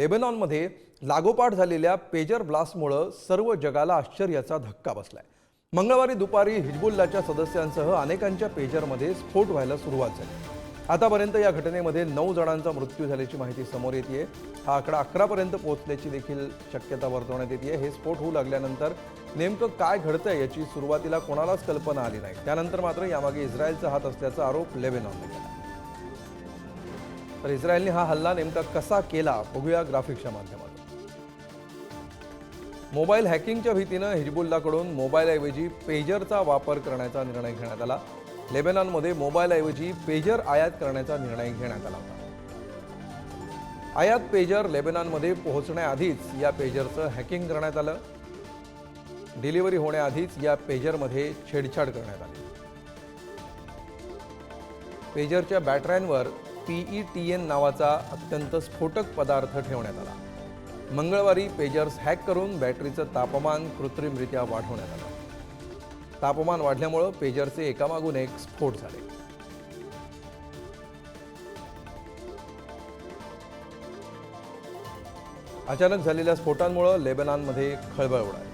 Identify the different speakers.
Speaker 1: लेबेनॉनमध्ये लागोपाठ झालेल्या पेजर ब्लास्टमुळं सर्व जगाला आश्चर्याचा धक्का बसलाय. मंगळवारी दुपारी हिजबुल्लाच्या सदस्यांसह अनेकांच्या पेजरमध्ये स्फोट व्हायला सुरुवात झाली. आतापर्यंत या घटनेमध्ये नऊ जणांचा मृत्यू झाल्याची माहिती समोर येते हा आकडा अकरापर्यंत पोहोचण्याची देखील शक्यता वर्तवण्यात येते हे स्फोट होऊ लागल्यानंतर नेमकं काय घडतंय याची सुरुवातीला कोणालाच कल्पना आली नाही. त्यानंतर मात्र यामागे इस्रायलचा हात असल्याचा आरोप लेबेनॉनने केला. तर इस्रायलने हा हल्ला नेमका कसा केला? बघूया ग्राफिक्सच्या माध्यमातून. मोबाईल हॅकिंगच्या भीतीनं हिजबुल्लाकडून मोबाईलऐवजी पेजरचा वापर करण्याचा निर्णय घेण्यात आला. लेबेनॉनमध्ये मोबाईलऐवजी पेजर आयात करण्याचा निर्णय घेण्यात आला होता. आयात पेजर लेबेनॉनमध्ये पोहोचण्याआधीच या पेजरचं हॅकिंग करण्यात आलं. डिलिव्हरी होण्याआधीच या पेजरमध्ये छेडछाड करण्यात आली. पेजरच्या बॅटऱ्यांवर पीई टी एन नावाचा अत्यंत स्फोटक पदार्थ ठेवण्यात आला. मंगळवारी पेजर्स हॅक करून बॅटरीचं तापमान कृत्रिमरित्या वाढवण्यात आलं. तापमान वाढल्यामुळं पेजरचे एकामागून एक स्फोट झाले. अचानक झालेल्या स्फोटांमुळं लेबनानमध्ये खळबळ उडाली.